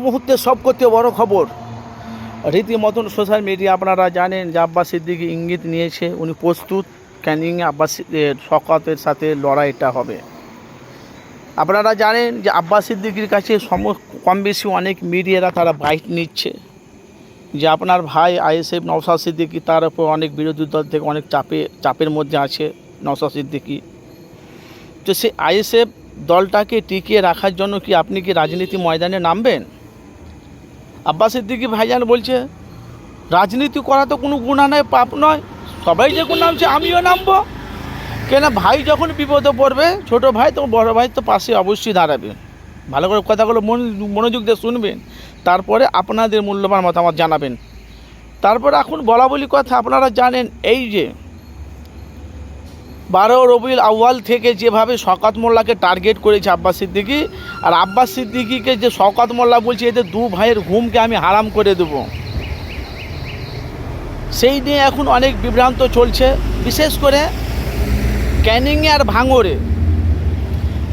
মুহূর্তে সব করতে বড় খবর। রীতিমতন সোশ্যাল মিডিয়া আপনারা জানেন যে আব্বাস সিদ্দিকি ইঙ্গিত নিয়েছে, উনি প্রস্তুত, ক্যানিং আব্বাস শওকতের সাথে লড়াইটা হবে। আপনারা জানেন যে আব্বাস সিদ্দিকির কাছে সম কম বেশি অনেক মিডিয়ারা তারা বাইট নিচ্ছে, যে আপনার ভাই আইএসএফ নওশাদ সিদ্দিকি তার উপর অনেক বিরোধী দল থেকে অনেক চাপে, চাপের মধ্যে আছে নওশাদ সিদ্দিকি। তো সেই আইএসএফ দলটাকে টিকিয়ে রাখার জন্য কি আপনি কি রাজনীতি ময়দানে নামবেন? আব্বাস সিদ্দিকি ভাইজান বলছে, রাজনীতি করা তো কোনো গুণা নয়, পাপ নয়। সবাই যে যখন নামছে, আমিও নামবো। কেন ভাই যখন বিপদে পড়বে, ছোট ভাই তো বড় ভাই তো পাশে অবশ্যই দাঁড়াবে। ভালো করে কথাগুলো মন, মনোযোগ দিয়ে শুনবেন। তারপরে আপনাদের মূল্যবান মতামত জানাবেন। তারপরে এখন বলা বলি কথা, আপনারা জানেন এই যে বারো রবিউল আউয়াল থেকে যেভাবে শকাত মোল্লাকে টার্গেট করেছে আব্বাস সিদ্দিকি, আর আব্বাস সিদ্দিকিকে যে শওকত মোল্লা বলছে, এদের দু ভাইয়ের ঘুমকে আমি হারাম করে দেব। সেই নিয়ে এখন অনেক বিভ্রান্ত চলছে। বিশেষ করে ক্যানিংয়ে আর ভাঙরে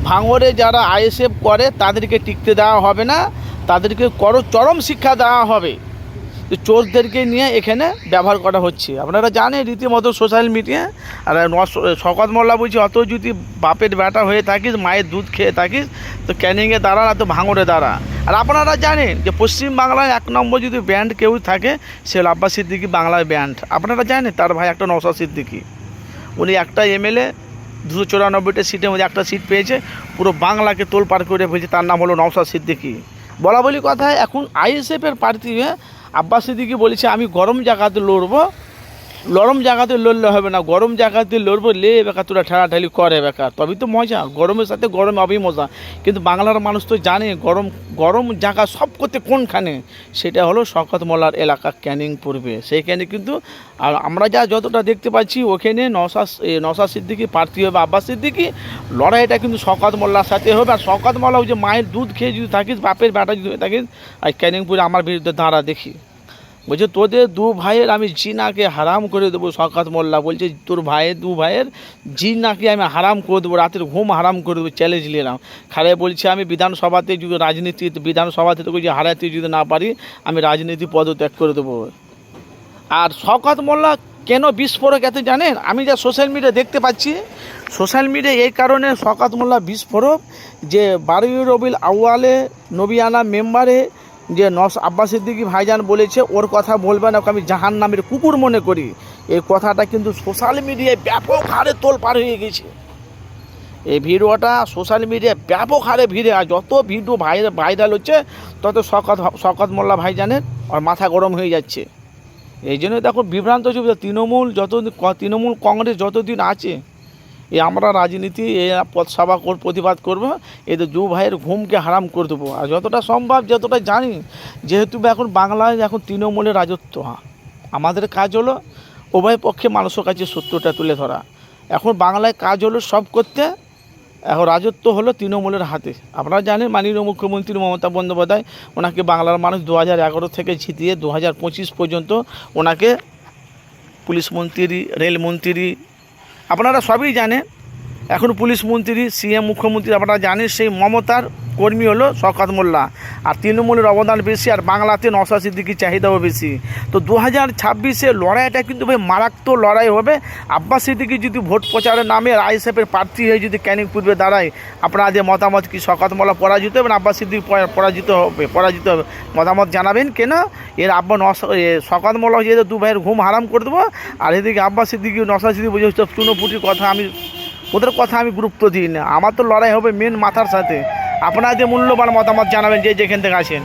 ভাঙরে যারা আইএসএফ করে, তাদেরকে টিকতে দেওয়া হবে না। তাদেরকে কর চরম শিক্ষা দেওয়া হবে। চোরদেরকে নিয়ে এখানে ব্যবহার করা হচ্ছে। আপনারা জানেন রীতিমতো সোশ্যাল মিডিয়া আর শওকত মোল্লা বলছি, অত যদি বাপের বেটা হয়ে থাকিস, মায়ের দুধ খেয়ে থাকিস, তো ক্যানিংয়ে দাঁড়া না, তো ভাঙড়ে দাঁড়া। আর আপনারা জানেন যে পশ্চিম বাংলায় এক নম্বর যদি ব্যান্ড কেউ থাকে, সে হলো আব্বাস সিদ্দিকি বাংলায় ব্যান্ড আপনারা জানেন তার ভাই একটা নৌসা সিদ্দিকি। উনি একটা এমএলএ দুশো চুরানব্বইটা সিটের মধ্যে একটা সিট পেয়েছে, পুরো বাংলাকে তোলপাড় করে ফেলছে তার নাম হলো নওশাদ সিদ্দিকি। বলা বলি কথা এখন আইএসএফের প্রার্থী হয়ে আব্বাস সিদ্দিকি বলেছে আমি গরম জায়গাতে লড়বো গরম জায়গাতে লড়লে হবে না, গরম জায়গাতে লড়বো, লে বেকার, তোরা ঠেলাঠালি করে বেকার, তবেই তো মজা, গরমের সাথে গরম হবেই মজা। কিন্তু বাংলার মানুষ তো জানে, গরম গরম জায়গা সব করতে কোনখানে? সেটা হলো শকত মোল্লার এলাকা ক্যানিং পড়বে সেইখানে কিন্তু, আর আমরা যা যতটা দেখতে পাচ্ছি, ওখানে নশা নশা সিদ্দিকি, প্রার্থী হবে আব্বাস সিদ্দিকি। লড়াইটা কিন্তু শকত মোল্লার সাথে হবে, আর শকত মোল্লা ওই যে মায়ের দুধ খেয়ে যদি থাকিস, বাপের বেটা যদি থাকিস, আর ক্যানিংপুরে আমার বিরুদ্ধে দাঁড়া দেখি। বলছে, তোদের দু ভাইয়ের আমি জিনাকে হারাম করে দেবো শকাত মোল্লা বলছে, তোর ভাইয়ের দু ভাইয়ের জিনাকে আমি হারাম করে দেবো, রাতের ঘুম হারাম করে দেবো, চ্যালেঞ্জ নিলাম খারে বলছে, আমি বিধানসভাতে যদি রাজনীতি, বিধানসভাতে তোকে যদি হারাতে যদি না পারি, আমি রাজনীতি পদত্যাগ করে দেবো। আর শওকত মোল্লা কেন বিস্ফোরক এত জানেন? আমি যা সোশ্যাল মিডিয়া দেখতে পাচ্ছি সোশ্যাল মিডিয়া এই কারণে শওকত মোল্লা বিস্ফোরক যে বারোই রবিল আউয়ালে নবিয়ানা মেম্বারে যে নস আব্বাস সিদ্দিকি ভাইজান বলেছে, ওর কথা বলবে না আমি জাহান নামের কুকুর মনে করি। এই কথাটা কিন্তু সোশ্যাল মিডিয়ায় ব্যাপক হারে তোল পার হয়ে গেছে। এই ভিডিওটা সোশ্যাল মিডিয়ায় ব্যাপক হারে ভিড়ে, আর যত ভিডিও ভাইরাল ভাইরাল হচ্ছে, তত শকত শকত মোল্লা ভাইজানের আর মাথা গরম হয়ে যাচ্ছে। এই জন্য দেখো বিভ্রান্ত ছবি, তৃণমূল যতদিন তৃণমূল কংগ্রেস যতদিন আছে এই আমরা রাজনীতি, এ কর, প্রতিবাদ করব এদের দু ভাইয়ের ঘুমকে হারাম করে দেবো। আর যতটা সম্ভব, যতটা জানি, যেহেতু এখন বাংলায় এখন তৃণমূলের রাজত্ব আমাদের কাজ হলো উভয় পক্ষে মানুষের কাছে সত্যটা তুলে ধরা। এখন বাংলায় কাজ হলো সব করতে, এখন রাজত্ব হলো তৃণমূলের হাতে। আপনারা জানেন, মাননীয় মুখ্যমন্ত্রী মমতা বন্দ্যোপাধ্যায়, ওনাকে বাংলার মানুষ দু হাজার এগারো থেকে জিতিয়ে দু হাজার পঁচিশ পর্যন্ত ওনাকে পুলিশ মন্ত্রী রেলমন্ত্রী আপনারা সবই জানেন। এখন পুলিশ মন্ত্রী, সিএম মুখ্যমন্ত্রী, আপনারা জানেন সেই মমতার কর্মী হলো শওকত মোল্লা। আর তৃণমূলের অবদান বেশি আর বাংলাতে নশা সিদ্দিকির চাহিদাও বেশি। তো দু হাজার ছাব্বিশে লড়াইটা কিন্তু ভাই মারাত্মক লড়াই হবে। আব্বাস সিদ্দিকি যদি ভোট প্রচারের নামে আইএসএফের প্রার্থী হয়ে যদি ক্যানিং পূর্বে দাঁড়ায় আপনাদের মতামত কি শওকত মোল্লা পরাজিত হবে আব্বাস সিদ্দিক পরাজিত হবে পরাজিত হবে? মতামত জানাবেন কেন? এর আব্বা মোল্লা যেহেতু দু ভাইয়ের ঘুম হারাম করে দেবো, আর এদিকে আব্বাস সিদ্দিকি নশা সিদ্দিক বুঝে চুনোপুটির কথা আমি ওদের কথা আমি গুরুত্ব দিই না। আমার তো লড়াই হবে মেন মাথার সাথে। আপনাদের মূল্যবান মতামত জানাবেন যে যেখান থেকে আসেন।